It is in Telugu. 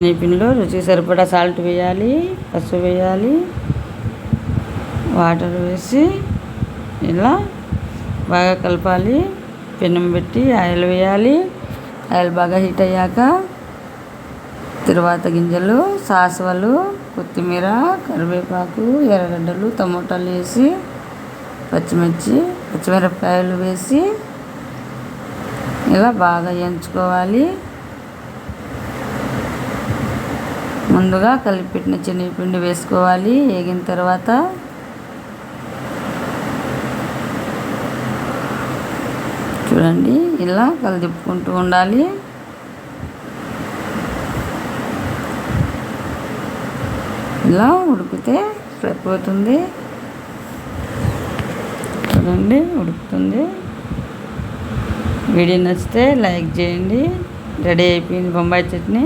పిండిలో రుచికి సరిపడా సాల్ట్ వేయాలి పసుపు వేయాలి వాటర్ వేసి ఇలా బాగా కలపాలి. పెనం పెట్టి ఆయిల్ వేయాలి. ఆయిల్ బాగా హీట్ అయ్యాక తరువాత గింజలు సాసువలు కొత్తిమీర కరివేపాకు ఎర్రగడ్డలు టమోటాలు వేసి పచ్చిమిర్చి పచ్చిమిరపకాయలు వేసి ఇలా బాగా ఎంచుకోవాలి. ముందుగా కలిపెట్టిన శనగపిండి వేసుకోవాలి. వేగిన తర్వాత చూడండి ఇలా కలిదిప్పుకుంటూ ఉండాలి. ఇలా ఉడికితే సరిపోతుంది. చూడండి ఉడుకుతుంది. వీడియో నచ్చితే లైక్ చేయండి. రెడీ అయిపోయింది బొంబాయి చట్నీ.